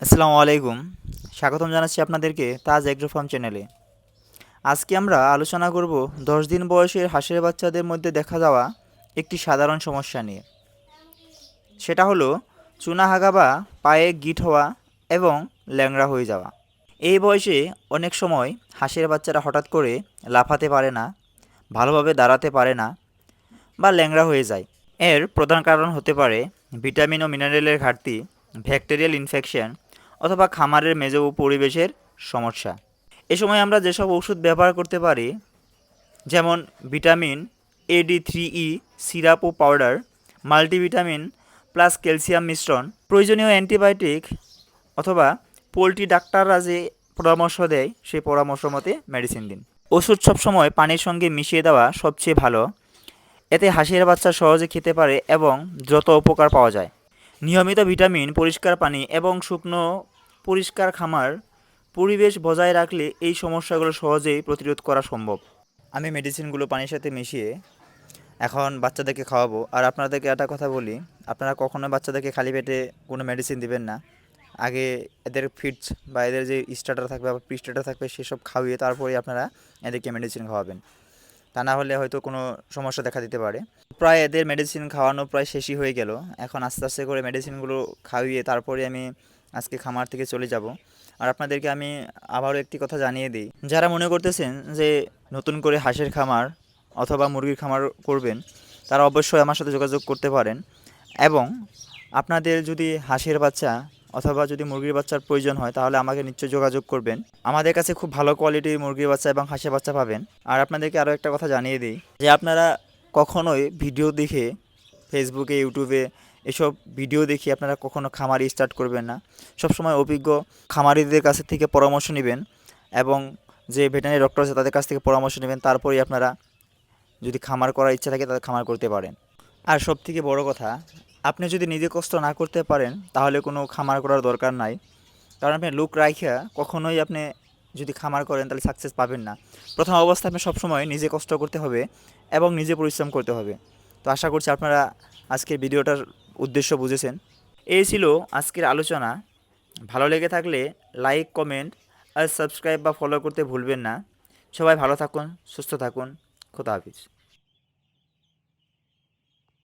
আসসালামু আলাইকুম। স্বাগতম জানাচ্ছি আপনাদেরকে তাজ এগ্রো ফার্ম চ্যানেলে। আজকে আমরা আলোচনা করব দশ দিন বয়সের হাঁসের বাচ্চাদের মধ্যে দেখা যাওয়া একটি সাধারণ সমস্যা নিয়ে। সেটা হলো চুনা হাগা বা পায়ে গিট হওয়া এবং ল্যাংড়া হয়ে যাওয়া। এই বয়সে অনেক সময় হাঁসের বাচ্চারা হঠাৎ করে লাফাতে পারে না, ভালোভাবে দাঁড়াতে পারে না বা ল্যাংড়া হয়ে যায়। এর প্রধান কারণ হতে পারে ভিটামিন ও মিনারেলের ঘাটতি, ব্যাকটেরিয়াল ইনফেকশন অথবা খামারের মেজ ও পরিবেশের সমস্যা। এ সময় আমরা যেসব ওষুধ ব্যবহার করতে পারি, যেমন vitamin A D three E syrup O powder, multivitamin plus calcium মিশ্রণ, প্রয়োজনীয় অ্যান্টিবায়োটিক অথবা পোলট্রি ডাক্তাররা যে পরামর্শ দেয় সেই পরামর্শ মতে মেডিসিন দিন। ওষুধ সবসময় পানির সঙ্গে মিশিয়ে দেওয়া সবচেয়ে ভালো। এতে হাঁসের বাচ্চা সহজে খেতে পারে এবং দ্রুত উপকার পাওয়া যায়। নিয়মিত ভিটামিন, পরিষ্কার পানি এবং শুকনো পরিষ্কার খামার, পরিবেশ বজায় রাখলে এই সমস্যাগুলো সহজেই প্রতিরোধ করা সম্ভব। আমি মেডিসিনগুলো পানির সাথে মিশিয়ে এখন বাচ্চাদেরকে খাওয়াবো। আর আপনাদেরকে একটা কথা বলি, আপনারা কখনো বাচ্চাদেরকে খালি পেটে কোনো মেডিসিন দিবেন না। আগে এদের ফিডস বা এদের যে স্টার্টার থাকবে বা প্রি স্টার্টার থাকবে, সেসব খাওয়িয়ে তারপরে আপনারা এদেরকে মেডিসিন খাওয়াবেন। তা না হলে হয়তো কোনো সমস্যা দেখা দিতে পারে। প্রায় এদের মেডিসিন খাওয়ানো প্রায় শেষই হয়ে গেল। এখন আস্তে আস্তে করে মেডিসিনগুলো খাওয়িয়ে তারপরে আমি আজকে খামার থেকে চলে যাব। আর আপনাদেরকে আমি আবারও একটি কথা জানিয়ে দিই। যারা মনে করতেছেন যে নতুন করে হাঁসের খামার অথবা মুরগির খামার করবেন, তারা অবশ্যই আমার সাথে যোগাযোগ করতে পারেন। এবং আপনাদের যদি হাঁসের বাচ্চা অথবা যদি মুরগির বাচ্চার প্রয়োজন হয়, তাহলে আমাকে নিশ্চয়ই যোগাযোগ করবেন। আমাদের কাছে খুব ভালো কোয়ালিটির মুরগির বাচ্চা এবং হাঁসের বাচ্চা পাবেন। আর আপনাদেরকে আরও একটা কথা জানিয়ে দিই যে আপনারা কখনোই ভিডিও দেখে ফেসবুকে ইউটিউবে এসব ভিডিও দেখে আপনারা কখনো খামারি স্টার্ট করবেন না। সবসময় অভিজ্ঞ খামারিদের কাছ থেকে পরামর্শ নেবেন এবং যে ভেটেনারি ডক্টর আছে তাদের কাছ থেকে পরামর্শ নেবেন, তারপরেই আপনারা যদি খামার করার ইচ্ছা থাকে তাহলে খামার করতে পারেন। আর সব থেকে বড় কথা, আপনি যদি নিজে কষ্ট না করতে পারেন, তাহলে কোনো খামার করার দরকার নাই। কারণ আপনি লোক রাখিয়া কখনোই আপনি যদি খামার করেন, তাহলে সাকসেস পাবেন না। প্রথম অবস্থায় আপনি সবসময় নিজে কষ্ট করতে হবে এবং নিজে পরিশ্রম করতে হবে। তো আশা করছি আপনারা আজকের ভিডিওটার উদ্দেশ্য বুঝেছেন। এই ছিল আজকের আলোচনা। ভালো লেগে থাকলে লাইক, কমেন্ট আর সাবস্ক্রাইব বা ফলো করতে ভুলবেন না। সবাই ভালো থাকুন, সুস্থ থাকুন। খোদা হাফিজ।